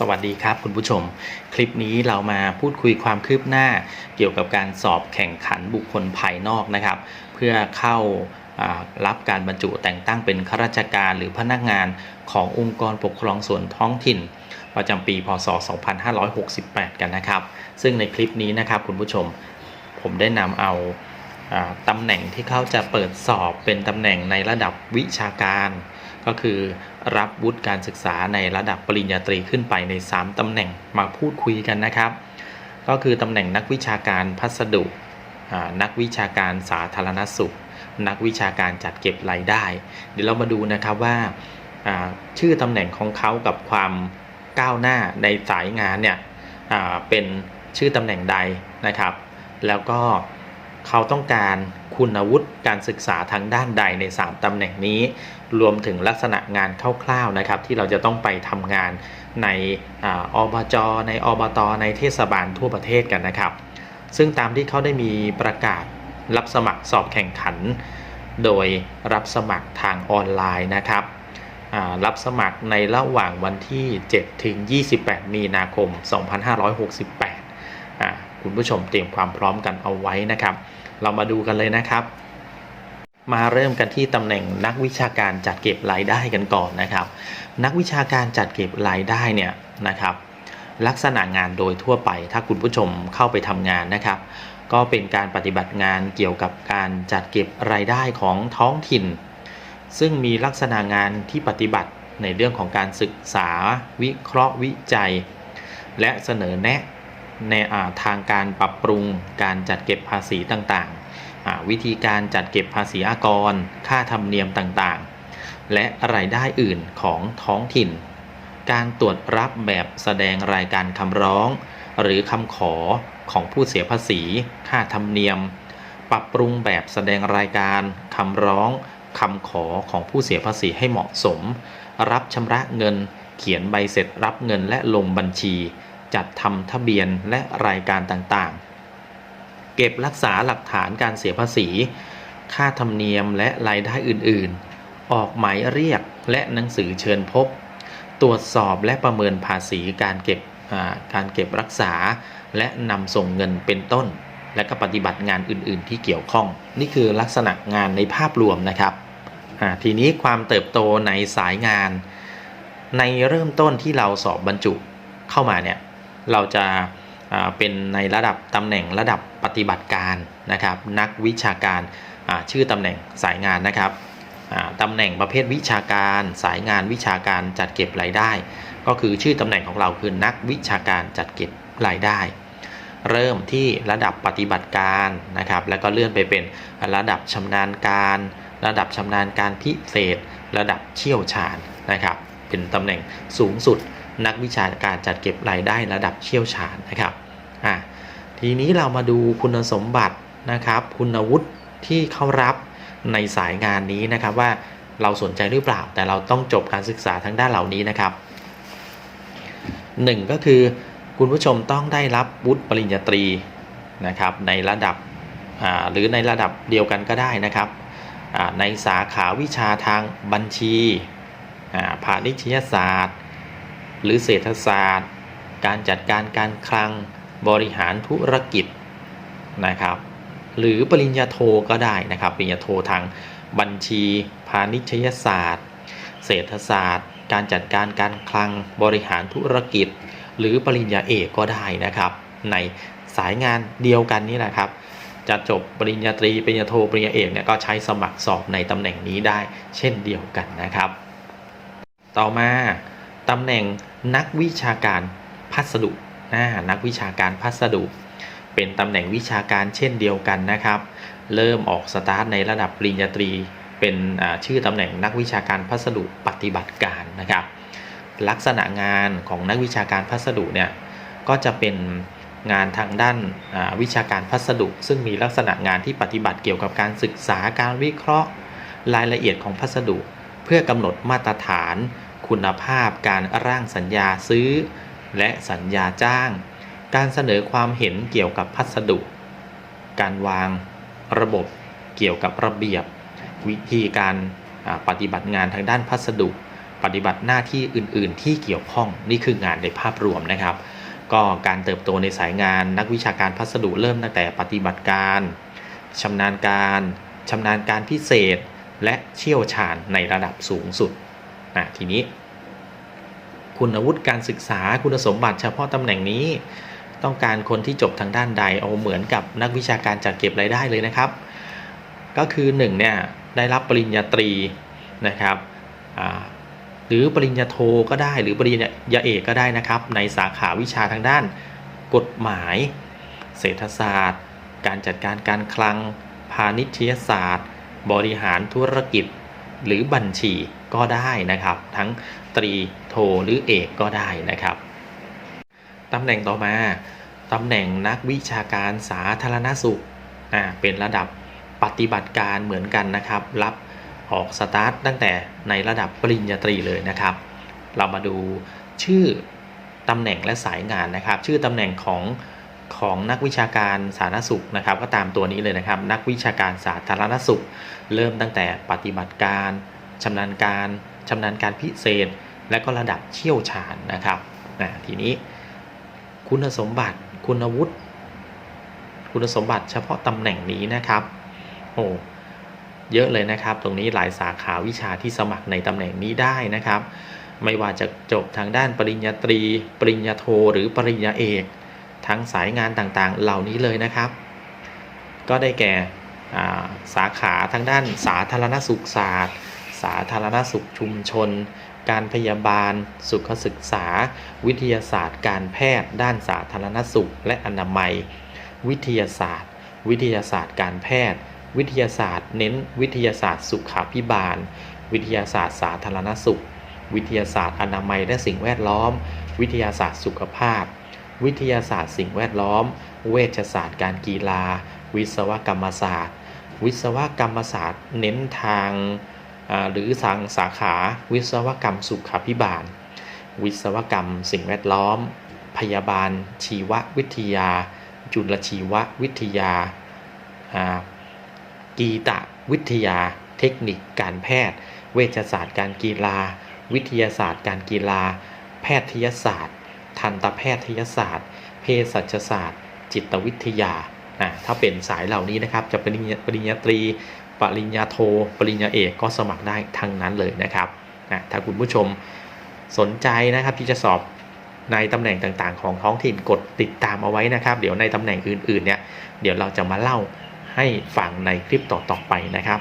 สวัสดีครับคุณผู้ชม คลิปนี้เรามาพูดคุยความคืบหน้าเกี่ยวกับการสอบแข่งขันบุคคลภายนอกนะครับ เพื่อเข้ารับการบรรจุแต่งตั้งเป็นข้าราชการหรือพนักงานขององค์กรปกครองส่วนท้องถิ่น ประจำปีพศ 2568 กันนะครับ ซึ่งในคลิปนี้นะครับคุณผู้ชมผมได้นำเอาอาตำแหน่งที่เขาจะเปิดสอบเป็นตำแหน่งในระดับวิชาการ ก็คือรับวุฒิการศึกษาในระดับปริญญาตรีขึ้นไปใน 3ตำแหน่งมาพูดคุยกันนะครับ ก็คือตำแหน่งนักวิชาการพัสดุ นักวิชาการสาธารณสุข นักวิชาการจัดเก็บรายได้ เดี๋ยวเรามาดูนะครับว่าชื่อตำแหน่งของเขากับความก้าวหน้าในสายงานเนี่ยเป็นชื่อตำแหน่งใดนะครับ แล้วก็ เขาต้องการคุณวุฒิการศึกษาทางด้านใดใน 3ตำแหน่งนี้ รวมถึงลักษณะงานคร่าวๆนะครับ ที่เราจะต้องไปทำงานในอบจในอบตในเทศบาลทั่วประเทศกันนะครับ ซึ่งตามที่เขาได้มีประกาศรับสมัครสอบแข่งขัน โดยรับสมัครทางออนไลน์นะครับรับสมัครในระหว่างวันที่ 7 ถึง 28 มีนาคม 2568 คุณผู้ชมเตรียมความพร้อมกันเอาไว้นะครับ เรามาดูกันเลยนะครับ มาเริ่มกันที่ตำแหน่งนักวิชาการจัดเก็บรายได้กันก่อนนะครับ นักวิชาการจัดเก็บรายได้เนี่ยนะครับ ลักษณะงานโดยทั่วไป ถ้าคุณผู้ชมเข้าไปทำงานนะครับก็เป็นการปฏิบัติงานเกี่ยวกับการจัดเก็บรายได้ของท้องถิ่น ซึ่งมีลักษณะงานที่ปฏิบัติในเรื่องของการศึกษา วิเคราะห์วิจัย และเสนอแนะ ในทางการปรับปรุงการจัดเก็บภาษีต่างๆ วิธีการจัดเก็บภาษีอากร ค่าธรรมเนียมต่างๆ และรายได้อื่นของท้องถิ่น การตรวจรับแบบแสดงรายการคำร้อง หรือคำขอของผู้เสียภาษี ค่าธรรมเนียม ปรับปรุงแบบแสดงรายการคำร้องคำขอของผู้เสียภาษีให้เหมาะสม รับชำระเงิน เขียนใบเสร็จรับเงินและลงบัญชี จัดทำทะเบียนและรายการต่างๆ เก็บรักษาหลักฐานการเสียภาษี ค่าธรรมเนียมและรายได้อื่นๆ ออกหมายเรียกและหนังสือเชิญพบ ตรวจสอบและประเมินภาษีการเก็บการเก็บรักษา และนำส่งเงินเป็นต้น และก็ปฏิบัติงานอื่นๆ ที่เกี่ยวข้อง นี่คือลักษณะงานในภาพรวมนะครับทีนี้ความเติบโตในสายงาน ในเริ่มต้นที่เราสอบบรรจุเข้ามาเนี่ย เราจะเป็นในระดับตำแหน่งระดับปฏิบัติการนะครับ นักวิชาการชื่อตำแหน่งสายงานนะครับตำแหน่งประเภทวิชาการสายงานวิชาการจัดเก็บรายได้ ก็คือชื่อตำแหน่งของเราคือนักวิชาการจัดเก็บรายได้ เริ่มที่ระดับปฏิบัติการนะครับ แล้วก็เลื่อนไปเป็นระดับชำนาญการ ระดับชำนาญการพิเศษ ระดับเชี่ยวชาญนะครับ เป็นตำแหน่งสูงสุด นักวิชาการจัดเก็บรายได้ระดับเชี่ยวชาญนะครับอะทีนี้เรามาดูคุณสมบัตินะครับ คุณวุฒิที่เข้ารับในสายงานนี้นะครับว่าเราสนใจหรือเปล่า แต่เราต้องจบการศึกษาทางด้านเหล่านี้นะครับหนึ่งก็คือคุณผู้ชมต้องได้รับวุฒิปริญญาตรีนะครับในระดับหรือในระดับเดียวกันก็ได้นะครับในสาขาวิชาทางบัญชีพาณิชยศาสตร์ หรือเศรษฐศาสตร์ การจัดการการคลัง บริหารธุรกิจนะครับ หรือปริญญาโทก็ได้นะครับ ปริญญาโททางบัญชีพาณิชยศาสตร์ เศรษฐศาสตร์ การจัดการการคลัง บริหารธุรกิจ หรือปริญญาเอกก็ได้นะครับ ในสายงานเดียวกันนี่แหละครับ จะจบปริญญาตรี ปริญญาโท ปริญญาเอกเนี่ยก็ใช้สมัครสอบในตำแหน่งนี้ได้เช่นเดียวกันนะครับ ต่อมา ตำแหน่งนักวิชาการพัสดุนักวิชาการพัสดุ เป็นตำแหน่งวิชาการเช่นเดียวกันนะครับ เริ่มออกสตาร์ทในระดับปริญญาตรี เป็นชื่อตำแหน่งนักวิชาการพัสดุปฏิบัติการนะครับ ลักษณะงานของนักวิชาการพัสดุเนี่ยก็จะเป็นงานทางด้านาวิชาการพัสดุ ซึ่งมีลักษณะงานที่ปฏิบัติเกี่ยวกับการศึกษาการวิเคราะห์ รายละเอียดของพัสดุ เพื่อกำหนดมาตรฐาน คุณภาพการร่างสัญญาซื้อ และสัญญาจ้าง การเสนอความเห็นเกี่ยวกับพัสดุ การวางระบบเกี่ยวกับระเบียบ วิธีการปฏิบัติงานทางด้านพัสดุ ปฏิบัติหน้าที่อื่น ๆ ที่เกี่ยวข้องนี่คืองานในภาพรวมนะครับ ก็การเติบโตในสายงานนักวิชาการพัสดุเริ่มตั้งแต่ปฏิบัติการชำนาญการชำนาญการพิเศษ และเชี่ยวชาญในระดับสูงสุด นะทีนี้ คุณวุฒิการศึกษาคุณสมบัติเฉพาะตำแหน่งนี้ ต้องการคนที่จบทางด้านใดเอาเหมือนกับนักวิชาการจัดเก็บรายได้เลยนะครับ ก็คือ1เนี่ยได้รับปริญญาตรีนะครับหรือปริญญาโทก็ได้หรือปริญญาเอกก็ได้นะครับ ในสาขาวิชาทางด้าน กฎหมาย เศรษฐศาสตร์ การจัดการการคลัง พาณิชยศาสตร์ บริหารธุรกิจ หรือบัญชี ก็ได้นะครับ ทั้งตรีโทหรือเอกก็ได้นะครับตำแหน่งต่อมาตำแหน่งนักวิชาการสาธารณสุขอ่าเป็นระดับปฏิบัติการเหมือนกันนะครับ รับออกสตาร์ทตั้งแต่ในระดับปริญญาตรีเลยนะครับ เรามาดูชื่อตำแหน่งและสายงานนะครับ ชื่อตำแหน่งของของนักวิชาการสาธารณสุขนะครับ ก็ตามตัวนี้เลยนะครับ นักวิชาการสาธารณสุข เริ่มตั้งแต่ปฏิบัติการ ชำนาญการชำนาญการพิเศษ และก็ระดับเชี่ยวชาญนะครับนะทีนี้คุณสมบัติคุณวุฒิคุณสมบัติเฉพาะตำแหน่งนี้นะครับโอ้เยอะเลยนะครับ ตรงนี้หลายสาขาวิชาที่สมัครในตำแหน่งนี้ได้นะครับ ไม่ว่าจะจบทางด้านปริญญาตรี ปริญญาโทหรือปริญญาเอกทั้งสายงานต่างๆ เหล่านี้เลยนะครับ ก็ได้แก่อ่าสาขาทางด้านสาธารณสุขศาสตร์ สาธารณสุขชุมชน การพยาบาล สุขศึกษา วิทยาศาสตร์ การแพทย์ ด้านสาธารณสุข และอนามัย วิทยาศาสตร์ วิทยาศาสตร์ การแพทย์ วิทยาศาสตร์ เน้น วิทยาศาสตร์ สุขาภิบาล วิทยาศาสตร์ สาธารณสุข วิทยาศาสตร์ อนามัย และสิ่งแวดล้อม วิทยาศาสตร์ สุขภาพ วิทยาศาสตร์ สิ่งแวดล้อม เวชศาสตร์ การกีฬา วิศวกรรมศาสตร์ วิศวกรรมศาสตร์ เน้นทาง หรือทางสาขาวิศวกรรมสุขาภิบาล วิศวกรรมสิ่งแวดล้อม พยาบาล ชีววิทยา จุลชีววิทยา กีตวิทยา เทคนิคการแพทย์ เวชศาสตร์การกีฬา วิทยาศาสตร์การกีฬา แพทยศาสตร์ ทันตแพทยศาสตร์ เภสัชศาสตร์ จิตวิทยาถ้าเป็นสายเหล่านี้นะครับจะปริญญาปริญญาตรี ปริญญาโท ปริญญาเอกก็สมัครได้ทั้งนั้นเลยนะครับนะถ้าคุณผู้ชมสนใจนะครับที่จะสอบในตำแหน่งต่างๆ ของท้องถิ่นกดติดตามเอาไว้นะครับ เดี๋ยวในตำแหน่งอื่นๆเนี่ยเดี๋ยวเราจะมาเล่าให้ฟังในคลิปต่อๆไปนะครับ